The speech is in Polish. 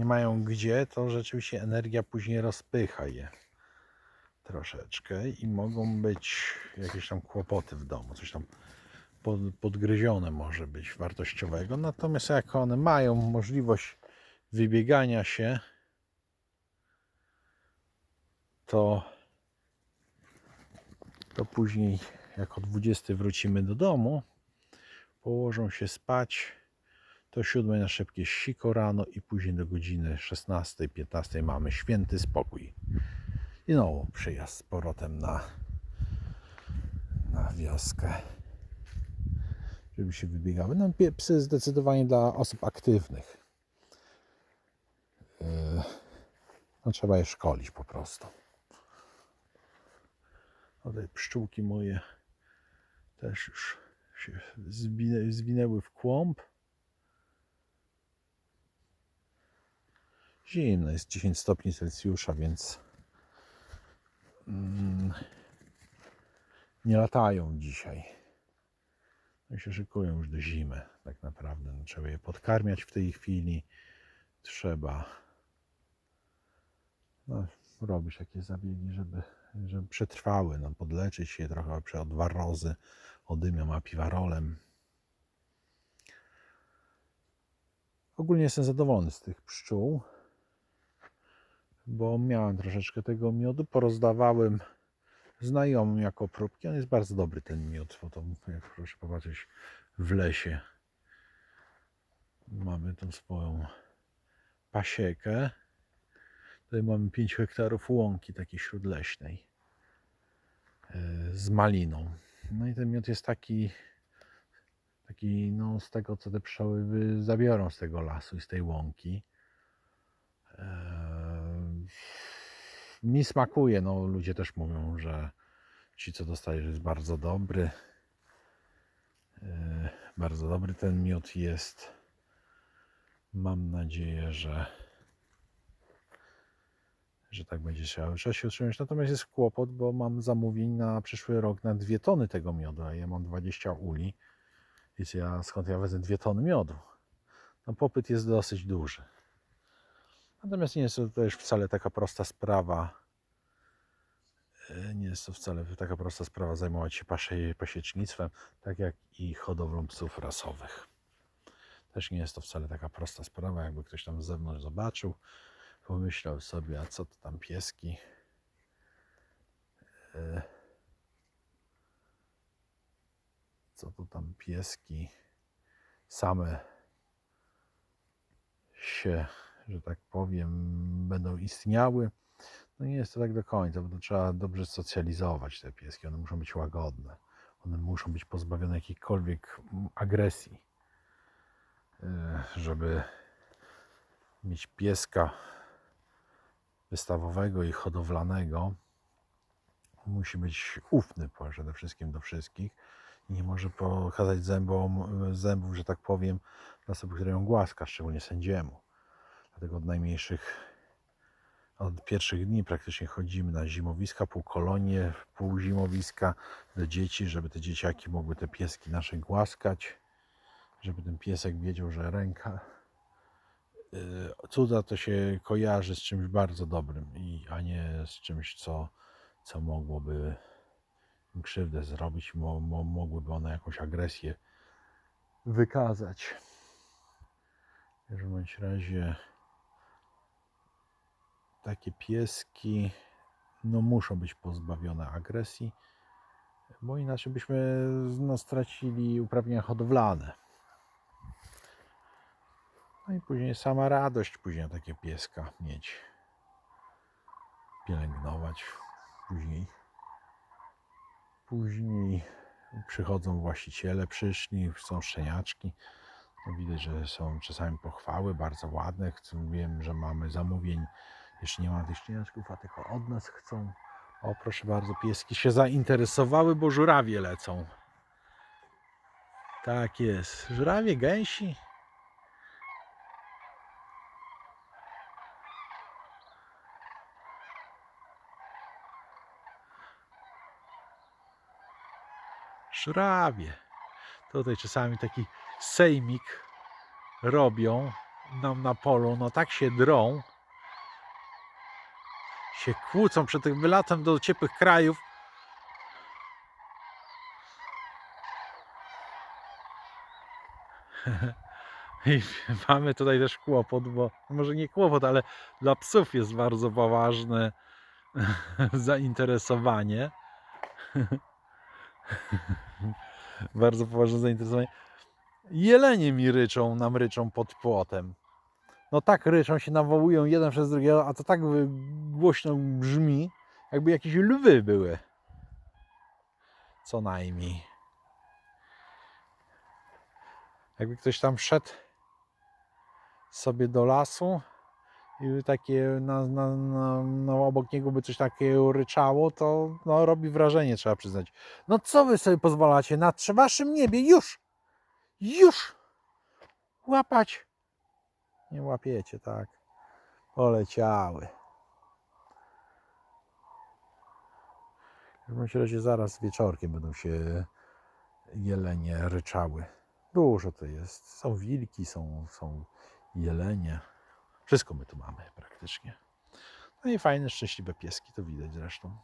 nie mają gdzie, to rzeczywiście energia później rozpycha je troszeczkę i mogą być jakieś tam kłopoty w domu, coś tam pod, podgryzione może być wartościowego. Natomiast jak one mają możliwość wybiegania się, to, to później jak o 20 wrócimy do domu, położą się spać, to 7 na szybkie siko rano i później do godziny 16-15 mamy święty spokój. I znowu przyjazd z powrotem na, na wioskę. Żeby się wybiegały. No, psy zdecydowanie dla osób aktywnych. Yy, No, trzeba je szkolić po prostu. Tutaj pszczółki moje też już się zwinę, zwinęły w kłąb. Zimno jest 10 stopni Celsjusza, więc mm, nie latają dzisiaj. No się szykują już do zimy, tak naprawdę. No, trzeba je podkarmiać w tej chwili. Trzeba no, robić takie zabiegi, żeby, żeby przetrwały, no, podleczyć je trochę od warozy, odymią apiwarolem. Ogólnie jestem zadowolony z tych pszczół, bo miałem troszeczkę tego miodu, porozdawałem znajomym jako próbki. On jest bardzo dobry ten miód, bo to jak proszę popatrzeć w lesie mamy tą swoją pasiekę. Tutaj mamy 5 hektarów łąki takiej śródleśnej e, z maliną. No i ten miód jest taki, taki no z tego co te pszczoły zabiorą z tego lasu i z tej łąki. Mi smakuje, no ludzie też mówią, że ci co dostali, że jest bardzo dobry. Eee, Bardzo dobry ten miód jest. Mam nadzieję, że że tak będzie trzeba, trzeba się utrzymać. Natomiast jest kłopot, bo mam zamówień na przyszły rok na dwie tony tego miodu, a ja mam 20 uli. Więc ja skąd ja wezmę dwie tony miodu? No popyt jest dosyć duży. Natomiast nie jest to też wcale taka prosta sprawa. E, Nie jest to wcale taka prosta sprawa zajmować się pasie, pasiecznictwem, tak jak i hodowlą psów rasowych. Też nie jest to wcale taka prosta sprawa, jakby ktoś tam z zewnątrz zobaczył, pomyślał sobie, a co to tam pieski. E, Co to tam pieski same się, że tak powiem, będą istniały. No nie jest to tak do końca, bo to trzeba dobrze socjalizować te pieski. One muszą być łagodne. One muszą być pozbawione jakiejkolwiek agresji, e, żeby mieć pieska wystawowego i hodowlanego. Musi być ufny przede wszystkim do wszystkich i nie może pokazać zębom, zębów, że tak powiem, dla osoby, która ją głaska, szczególnie sędziemu. Dlatego od najmniejszych, od pierwszych dni praktycznie chodzimy na zimowiska, półkolonie, półzimowiska do dzieci, żeby te dzieciaki mogły te pieski nasze głaskać, żeby ten piesek wiedział, że ręka y, cudza to się kojarzy z czymś bardzo dobrym, i, a nie z czymś, co, co mogłoby krzywdę zrobić, mo, mo, mogłyby one jakąś agresję wykazać. W każdym razie takie pieski no, muszą być pozbawione agresji, bo inaczej byśmy no, stracili uprawnienia hodowlane. No i później sama radość później takie pieska mieć, pielęgnować. Później, później przychodzą właściciele, przyszli, są szczeniaczki. No widać, że są czasami pochwały bardzo ładne. Wiem, że mamy zamówień. Jeszcze nie mam tych szczeniaczków, a tylko od nas chcą. O, proszę bardzo, pieski się zainteresowały, bo żurawie lecą. Tak jest. Żurawie, gęsi. Żurawie. Tutaj czasami taki sejmik robią nam na polu, no tak się drą, się kłócą przed tym wylatem do ciepłych krajów. I mamy tutaj też kłopot, bo może nie kłopot, ale dla psów jest bardzo poważne zainteresowanie. bardzo poważne zainteresowanie. Jelenie mi ryczą, nam ryczą pod płotem. No tak ryczą się, nawołują jeden przez drugiego, a to tak głośno brzmi, jakby jakieś lwy były. Co najmniej. Jakby ktoś tam szedł sobie do lasu i takie na, na, na, no obok niego by coś takiego ryczało, to no, robi wrażenie, trzeba przyznać. No co wy sobie pozwalacie na waszym niebie? Już! Już! Łapać! Nie łapiecie, tak. Poleciały. W każdym razie zaraz wieczorkiem będą się jelenie ryczały. Dużo to jest. Są wilki, są, są jelenie. Wszystko my tu mamy praktycznie. No i fajne, szczęśliwe pieski, to widać zresztą.